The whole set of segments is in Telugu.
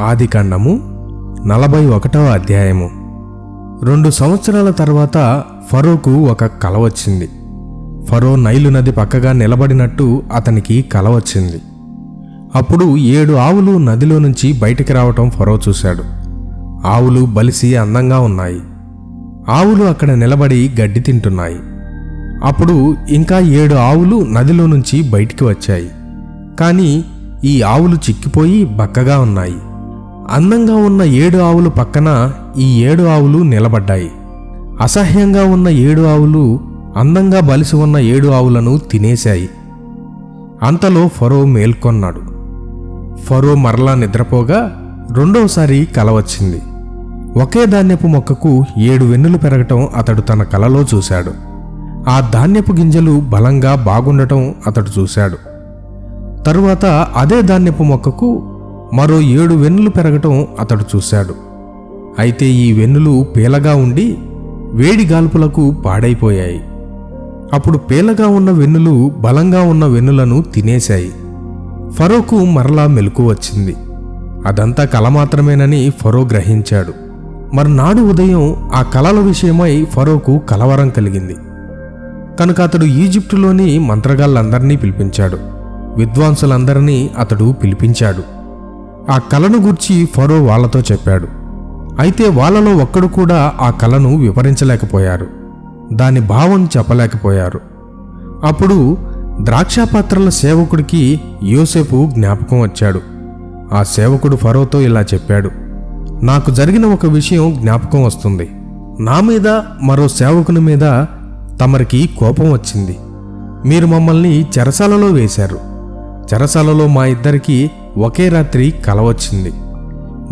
ఆదికాండము నలభై ఒకటవ అధ్యాయము. రెండు సంవత్సరాల తర్వాత ఫరోకు ఒక కల వచ్చింది. ఫరో నైలు నది పక్కగా నిలబడినట్టు అతనికి కల వచ్చింది. అప్పుడు ఏడు ఆవులు నదిలో నుంచి బయటికి రావటం ఫరో చూశాడు. ఆవులు బలిసి అందంగా ఉన్నాయి. ఆవులు అక్కడ నిలబడి గడ్డి తింటున్నాయి. అప్పుడు ఇంకా ఏడు ఆవులు నదిలో నుంచి బయటికి వచ్చాయి. కానీ ఈ ఆవులు చిక్కిపోయి బక్కగా ఉన్నాయి. అందంగా ఉన్న ఏడు ఆవులు పక్కన ఈ ఏడు ఆవులు నిలబడ్డాయి. అసహ్యంగా ఉన్న ఏడు ఆవులు అందంగా బలిసి ఉన్న ఏడు ఆవులను తినేశాయి. అంతలో ఫరో మేల్కొన్నాడు. ఫరో మరలా నిద్రపోగా రెండోసారి కల వచ్చింది. ఒకే ధాన్యపు మొక్కకు ఏడు వెన్నులు పెరగటం అతడు తన కలలో చూశాడు. ఆ ధాన్యపు గింజలు బలంగా బాగుండటం అతడు చూశాడు. తరువాత అదే ధాన్యపు మొక్కకు మరో ఏడు వెన్నులు పెరగటం అతడు చూశాడు. అయితే ఈ వెన్నులు పీలగా ఉండి వేడి గాల్పులకు పాడైపోయాయి. అప్పుడు పేలగా ఉన్న వెన్నులు బలంగా ఉన్న వెన్నులను తినేశాయి. ఫరోకు మరలా మెలకు వచ్చింది. అదంతా కల మాత్రమేనని ఫరో గ్రహించాడు. మర్నాడు ఉదయం ఆ కలల విషయమై ఫరోకు కలవరం కలిగింది. కనుక అతడు ఈజిప్టులోని మంత్రగాళ్ళందరినీ పిలిపించాడు. విద్వాంసులందరినీ అతడు పిలిపించాడు. ఆ కలను గూర్చి ఫరో వాళ్ళతో చెప్పాడు. అయితే వాళ్ళలో ఒక్కడు కూడా ఆ కలను వివరించలేకపోయారు. దాని భావం చెప్పలేకపోయారు. అప్పుడు ద్రాక్షాపాత్రల సేవకుడికి యోసేపు జ్ఞాపకం వచ్చాడు. ఆ సేవకుడు ఫరోతో ఇలా చెప్పాడు. నాకు జరిగిన ఒక విషయం జ్ఞాపకం వస్తుంది. నా మీద మరో సేవకుని మీద తమరికి కోపం వచ్చింది. మీరు మమ్మల్ని చెరసాలలో వేశారు. చెరసాలలో మా ఇద్దరికి ఒకే రాత్రి కల వచ్చింది.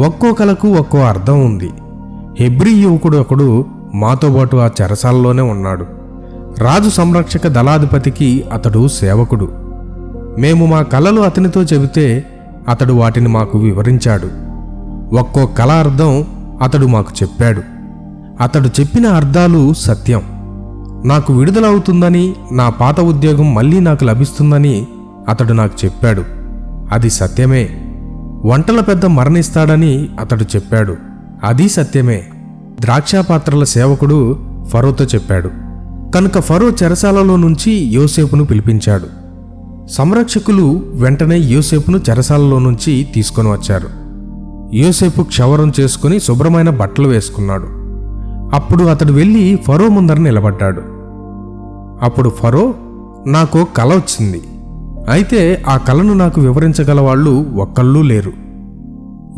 ఒక్కో కలకు ఒక్కో అర్థం ఉంది. హెబ్రీ యువకుడు ఒకడు మాతో పాటు ఆ చెరసాలలోనే ఉన్నాడు. రాజు సంరక్షక దళాధిపతికి అతడు సేవకుడు. మేము మా కళలు అతనితో చెబితే అతడు వాటిని మాకు వివరించాడు. ఒక్కో కళ అర్థం అతడు మాకు చెప్పాడు. అతడు చెప్పిన అర్థాలు సత్యం. నాకు విడుదలవుతుందని నా పాత ఉద్యోగం మళ్ళీ నాకు లభిస్తుందని అతడు నాకు చెప్పాడు. అది సత్యమే. వంటల పెద్ద మరణిస్తాడని అతడు చెప్పాడు. అది సత్యమే. ద్రాక్షాపాత్రల సేవకుడు ఫరోతో చెప్పాడు. కనుక ఫరో చెరసాలలో నుంచి యోసేపును పిలిపించాడు. సంరక్షకులు వెంటనే యోసేపును చెరసాలలో నుంచి తీసుకొని వచ్చారు. యోసేపు క్షవరం చేసుకుని శుభ్రమైన బట్టలు వేసుకున్నాడు. అప్పుడు అతడు వెళ్ళి ఫరో ముందర నిలబడ్డాడు. అప్పుడు ఫరో నాకు కల వచ్చింది. అయితే ఆ కళను నాకు వివరించగల వాళ్ళు ఒక్కళ్ళూ లేరు.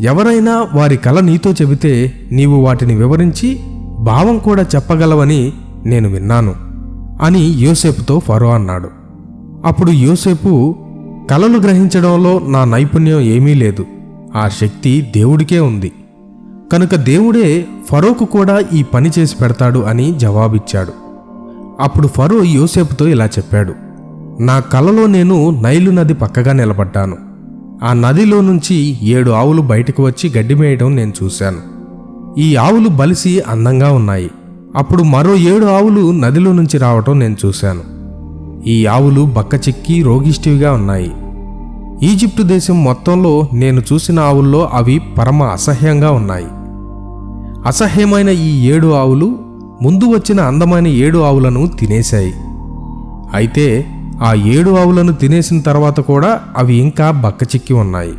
ఎవరైనా వారి కళ నీతో చెబితే నీవు వాటిని వివరించి భావం కూడా చెప్పగలవని నేను విన్నాను అని యోసేపుతో ఫరో అన్నాడు. అప్పుడు యోసేపు కళలు గ్రహించడంలో నా నైపుణ్యం ఏమీ లేదు. ఆ శక్తి దేవుడికే ఉంది. కనుక దేవుడే ఫరోకు కూడా ఈ పని చేసి పెడతాడు అని జవాబిచ్చాడు. అప్పుడు ఫరో యోసేపుతో ఇలా చెప్పాడు. నా కలలో నేను నైలు నది పక్కగా నిలబడ్డాను. ఆ నదిలో నుంచి ఏడు ఆవులు బయటకు వచ్చి గడ్డి మేయడం నేను చూశాను. ఈ ఆవులు బలిసి అందంగా ఉన్నాయి. అప్పుడు మరో ఏడు ఆవులు నదిలో నుంచి రావటం నేను చూశాను. ఈ ఆవులు బక్క చిక్కి రోగిష్టివిగా ఉన్నాయి. ఈజిప్టు దేశం మొత్తంలో నేను చూసిన ఆవుల్లో అవి పరమ అసహ్యంగా ఉన్నాయి. అసహ్యమైన ఈ ఏడు ఆవులు ముందు వచ్చిన అందమైన ఏడు ఆవులను తినేశాయి. అయితే ఆ ఏడు ఆవులను తినేసిన తర్వాత కూడా అవి ఇంకా బక్కచిక్కి ఉన్నాయి.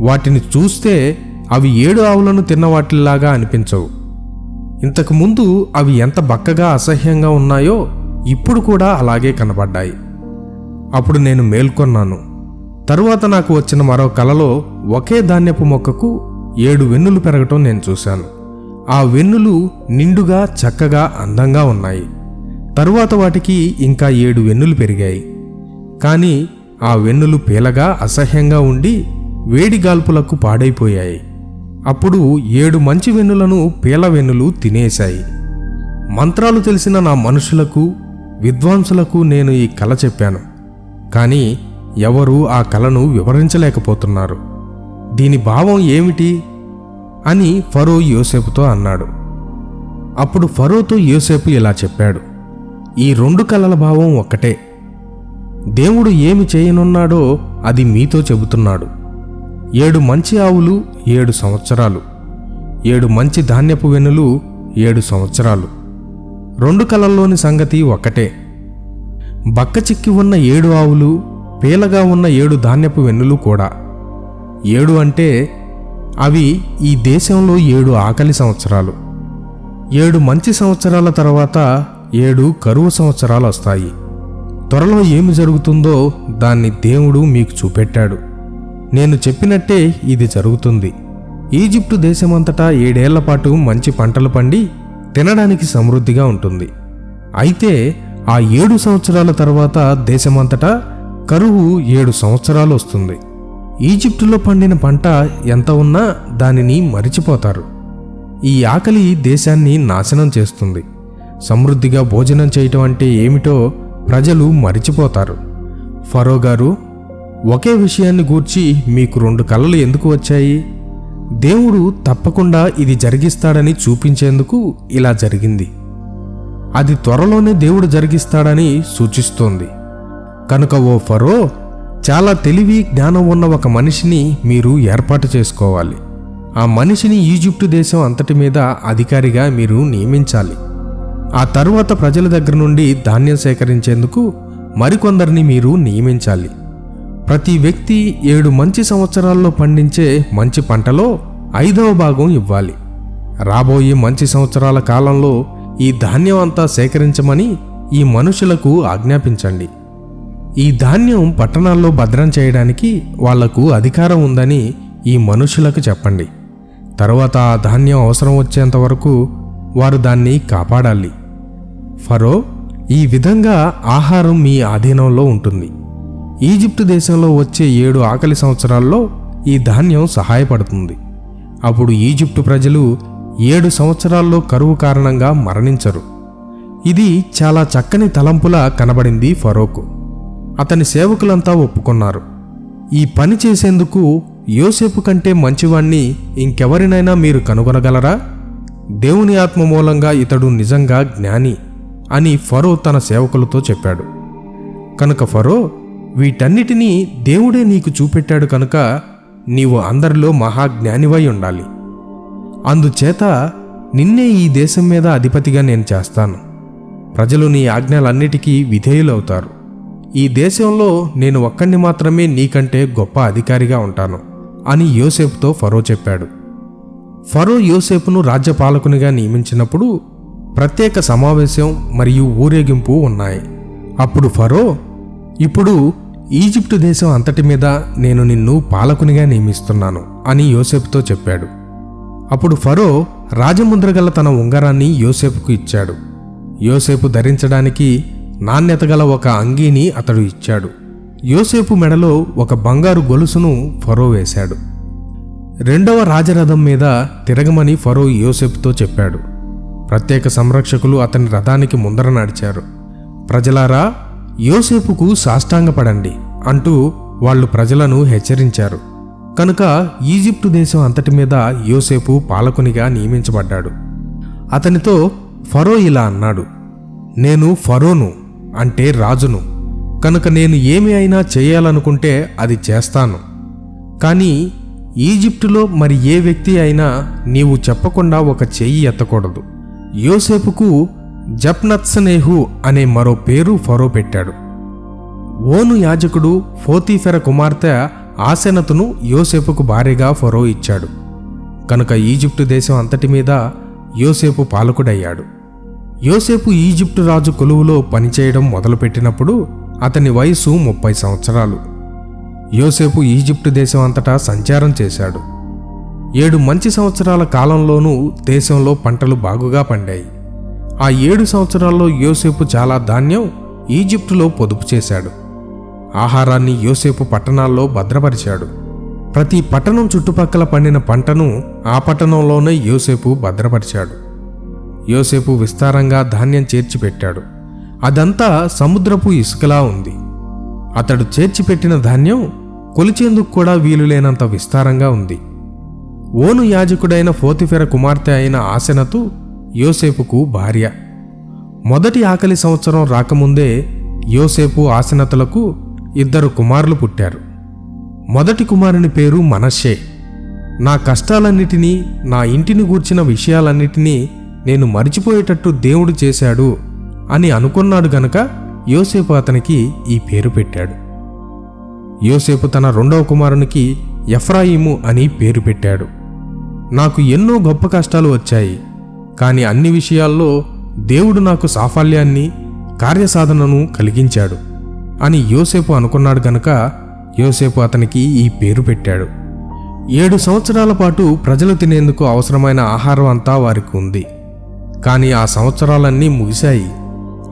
వాటిని చూస్తే అవి ఏడు ఆవులను తిన్న వాటిలాగా అనిపించవు. ఇంతకుముందు అవి ఎంత బక్కగా అసహ్యంగా ఉన్నాయో ఇప్పుడు కూడా అలాగే కనబడ్డాయి. అప్పుడు నేను మేల్కొన్నాను. తరువాత నాకు వచ్చిన మరో కలలో ఒకే ధాన్యపు మొక్కకు ఏడు వెన్నులు పెరగటం నేను చూశాను. ఆ వెన్నులు నిండుగా చక్కగా అందంగా ఉన్నాయి. తరువాత వాటికి ఇంకా ఏడు వెన్నులు పెరిగాయి. కానీ ఆ వెన్నులు పీలగా అసహ్యంగా ఉండి వేడి గాల్పులకు పాడైపోయాయి. అప్పుడు ఏడు మంచి వెన్నులను పీల వెన్నులు తినేశాయి. మంత్రాలు తెలిసిన నా మనుషులకు విద్వాంసులకు నేను ఈ కళ చెప్పాను. కానీ ఎవరూ ఆ కళను వివరించలేకపోతున్నారు. దీని భావం ఏమిటి? అని ఫరో యోసేపుతో అన్నాడు. అప్పుడు ఫరోతో యోసేపు ఇలా చెప్పాడు. ఈ రెండు కలల భావం ఒక్కటే. దేవుడు ఏమి చేయనున్నాడో అది మీతో చెబుతున్నాడు. ఏడు మంచి ఆవులు ఏడు సంవత్సరాలు. ఏడు మంచి ధాన్యపు వెన్నులు ఏడు సంవత్సరాలు. రెండు కళల్లోని సంగతి ఒక్కటే. బక్క చిక్కి ఉన్న ఏడు ఆవులు పీలగా ఉన్న ఏడు ధాన్యపు వెన్నులు కూడా. ఏడు అంటే అవి ఈ దేశంలో ఏడు ఆకలి సంవత్సరాలు. ఏడు మంచి సంవత్సరాల తర్వాత ఏడు కరువు సంవత్సరాలు వస్తాయి. త్వరలో ఏమి జరుగుతుందో దాన్ని దేవుడు మీకు చూపెట్టాడు. నేను చెప్పినట్టే ఇది జరుగుతుంది. ఈజిప్టు దేశమంతటా ఏడేళ్ళ పాటు మంచి పంటలు పండి తినడానికి సమృద్ధిగా ఉంటుంది. అయితే ఆ ఏడు సంవత్సరాల తర్వాత దేశమంతటా కరువు ఏడు సంవత్సరాలు వస్తుంది. ఈజిప్టులో పండిన పంట ఎంత ఉన్నా దానిని మరిచిపోతారు. ఈ ఆకలి దేశాన్ని నాశనం చేస్తుంది. సమృద్ధిగా భోజనం చేయటం అంటే ఏమిటో ప్రజలు మరిచిపోతారు. ఫరో గారు ఒకే విషయాన్ని గూర్చి మీకు రెండు కళలు ఎందుకు వచ్చాయి? దేవుడు తప్పకుండా ఇది జరిగిస్తాడని చూపించేందుకు ఇలా జరిగింది. అది త్వరలోనే దేవుడు జరిగిస్తాడని సూచిస్తోంది. కనుక ఓ ఫరో చాలా తెలివి జ్ఞానం ఉన్న ఒక మనిషిని మీరు ఏర్పాటు చేసుకోవాలి. ఆ మనిషిని ఈజిప్టు దేశం అంతటి మీద అధికారిగా మీరు నియమించాలి. ఆ తరువాత ప్రజల దగ్గర నుండి ధాన్యం సేకరించేందుకు మరికొందరిని మీరు నియమించాలి. ప్రతి వ్యక్తి ఏడు మంచి సంవత్సరాల్లో పండించే మంచి పంటలో ఐదవ భాగం ఇవ్వాలి. రాబోయే మంచి సంవత్సరాల కాలంలో ఈ ధాన్యం అంతా సేకరించమని ఈ మనుషులకు ఆజ్ఞాపించండి. ఈ ధాన్యం పట్టణాల్లో భద్రం చేయడానికి వాళ్ళకు అధికారం ఉందని ఈ మనుషులకు చెప్పండి. తరువాత ఆ ధాన్యం అవసరం వచ్చేంత వరకు వారు దాన్ని కాపాడాలి. ఫరో ఈ విధంగా ఆహారం మీ ఆధీనంలో ఉంటుంది. ఈజిప్టు దేశంలో వచ్చే ఏడు ఆకలి సంవత్సరాల్లో ఈ ధాన్యం సహాయపడుతుంది. అప్పుడు ఈజిప్టు ప్రజలు ఏడు సంవత్సరాల్లో కరువు కారణంగా మరణించరు. ఇది చాలా చక్కని తలంపులా కనబడింది ఫరోకు. అతని సేవకులంతా ఒప్పుకున్నారు. ఈ పని చేసేందుకు యోసేపు కంటే మంచివాణ్ణి ఇంకెవరినైనా మీరు కనుగొనగలరా? దేవుని ఆత్మ మూలంగా ఇతడు నిజంగా జ్ఞాని. అని ఫరో తన సేవకులతో చెప్పాడు. కనుక ఫరో వీటన్నిటినీ దేవుడే నీకు చూపెట్టాడు కనుక నీవు అందరిలో మహాజ్ఞానివై ఉండాలి. అందుచేత నిన్నే ఈ దేశం మీద అధిపతిగా నేను చేస్తాను. ప్రజలు నీ ఆజ్ఞలన్నిటికీ విధేయులవుతారు. ఈ దేశంలో నేను ఒక్కడిని మాత్రమే నీకంటే గొప్ప అధికారిగా ఉంటాను అని యోసేపుతో ఫరో చెప్పాడు. ఫరో యోసేపును రాజ్యపాలకునిగా నియమించినప్పుడు ప్రత్యేక సమావేశం మరియు ఊరేగింపు ఉన్నాయి. అప్పుడు ఫరో ఇప్పుడు ఈజిప్టు దేశం అంతటి మీద నేను నిన్ను పాలకునిగా నియమిస్తున్నాను అని యోసేపుతో చెప్పాడు. అప్పుడు ఫరో రాజముద్రగల తన ఉంగరాన్ని యోసేపుకు ఇచ్చాడు. యోసేపు ధరించడానికి నాణ్యత గల ఒక అంగీని అతడు ఇచ్చాడు. యోసేపు మెడలో ఒక బంగారు గొలుసును ఫరో వేశాడు. రెండవ రాజరథం మీద తిరగమని ఫరో యోసేపుతో చెప్పాడు. ప్రత్యేక సంరక్షకులు అతని రథానికి ముందర నడిచారు. ప్రజలారా యోసేపుకు సాష్టాంగపడండి అంటూ వాళ్ళు ప్రజలను హెచ్చరించారు. కనుక ఈజిప్టు దేశం అంతటి మీద యోసేపు పాలకునిగా నియమించబడ్డాడు. అతనితో ఫరో ఇలా అన్నాడు నేను ఫరోను అంటే రాజును. కనుక నేను ఏమి అయినా చేయాలనుకుంటే అది చేస్తాను. కానీ ఈజిప్టులో మరి ఏ వ్యక్తి అయినా నీవు చెప్పకుండా ఒక చెయ్యి ఎత్తకూడదు. యోసేపుకు జప్నత్సనేహు అనే మరో పేరు ఫరో పెట్టాడు. ఓను యాజకుడు ఫోతీఫెర కుమార్తె ఆసెనతును యోసేపుకు భార్యగా ఫరో ఇచ్చాడు. కనుక ఈజిప్టు దేశం అంతటి మీద యోసేపు పాలకుడయ్యాడు. యోసేపు ఈజిప్టు రాజు కొలువులో పనిచేయడం మొదలుపెట్టినప్పుడు అతని వయసు ముప్పై సంవత్సరాలు. యోసేపు ఈజిప్టు దేశం అంతటా సంచారం చేశాడు. ఏడు మంచి సంవత్సరాల కాలంలోనూ దేశంలో పంటలు బాగుగా పండాయి. ఆ ఏడు సంవత్సరాల్లో యోసేపు చాలా ధాన్యం ఈజిప్టులో పొదుపు చేశాడు. ఆహారాన్ని యోసేపు పట్టణాల్లో భద్రపరిచాడు. ప్రతి పట్టణం చుట్టుపక్కల పండిన పంటను ఆ పట్టణంలోనే యోసేపు భద్రపరిచాడు. యోసేపు విస్తారంగా ధాన్యం చేర్చిపెట్టాడు. అదంతా సముద్రపు ఇసుకలా ఉంది. అతడు చేర్చిపెట్టిన ధాన్యం కొలిచేందుకు కూడా వీలులేనంత విస్తారంగా ఉంది. ఓను యాజకుడైన ఫోతిఫెర కుమార్తె అయిన ఆసెనతు యోసేపుకు భార్య. మొదటి ఆకలి సంవత్సరం రాకముందే యోసేపు ఆసనతలకు ఇద్దరు కుమారులు పుట్టారు. మొదటి కుమారుని పేరు మనషే నా కష్టాలన్నిటినీ నా ఇంటిని గూర్చిన విషయాలన్నిటినీ నేను మరిచిపోయేటట్టు దేవుడు చేశాడు అని అనుకున్నాడు గనక యోసేపు అతనికి ఈ పేరు పెట్టాడు. యోసేపు తన రెండవ కుమారునికి ఎఫ్రాయిము అని పేరు పెట్టాడు. నాకు ఎన్నో గొప్ప కష్టాలు వచ్చాయి. కానీ అన్ని విషయాల్లో దేవుడు నాకు సాఫల్యాన్ని కార్యసాధనను కలిగించాడు అని యోసేపు అనుకున్నాడు గనక యోసేపు అతనికి ఈ పేరు పెట్టాడు. ఏడు సంవత్సరాల పాటు ప్రజలు తినేందుకు అవసరమైన ఆహారం అంతా వారికి ఉంది. కానీ ఆ సంవత్సరాలన్నీ ముగిశాయి.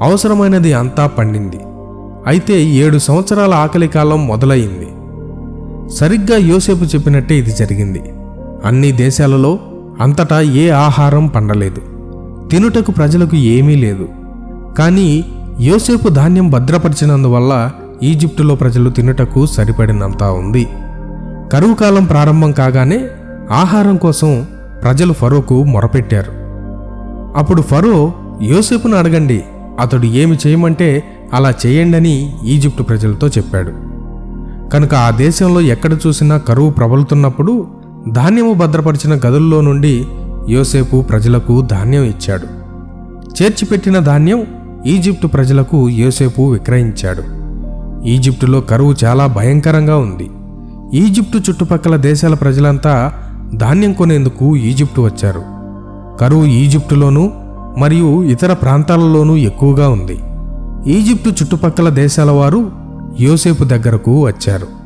అవసరమైనది అంతా పండింది. అయితే ఏడు సంవత్సరాల ఆకలి కాలం మొదలయింది సరిగ్గా యోసేపు చెప్పినట్టే ఇది జరిగింది. అన్ని దేశాలలో అంతటా ఏ ఆహారం పండలేదు. తినుటకు ప్రజలకు ఏమీ లేదు. కానీ యోసేపు ధాన్యం భద్రపరిచినందువల్ల ఈజిప్టులో ప్రజలు తినుటకు సరిపడినంత ఉంది. కరువు కాలం ప్రారంభం కాగానే ఆహారం కోసం ప్రజలు ఫరోకు మొరపెట్టారు. అప్పుడు ఫరో యోసేపును అడగండి అతడు ఏమి చేయమంటే అలా చేయండని ఈజిప్టు ప్రజలతో చెప్పాడు. కనుక ఆ దేశంలో ఎక్కడ చూసినా కరువు ప్రబలుతున్నప్పుడు ధాన్యము భద్రపరిచిన గదుల్లో నుండి యోసేపు ప్రజలకు ధాన్యం ఇచ్చాడు. చేర్చిపెట్టిన ధాన్యం ఈజిప్టు ప్రజలకు యోసేపు విక్రయించాడు. ఈజిప్టులో కరువు చాలా భయంకరంగా ఉంది. ఈజిప్టు చుట్టుపక్కల దేశాల ప్రజలంతా ధాన్యం కొనేందుకు ఈజిప్టు వచ్చారు. కరువు ఈజిప్టులోనూ మరియు ఇతర ప్రాంతాలలోనూ ఎక్కువగా ఉంది. ఈజిప్టు చుట్టుపక్కల దేశాల వారు యోసేపు దగ్గరకు వచ్చారు.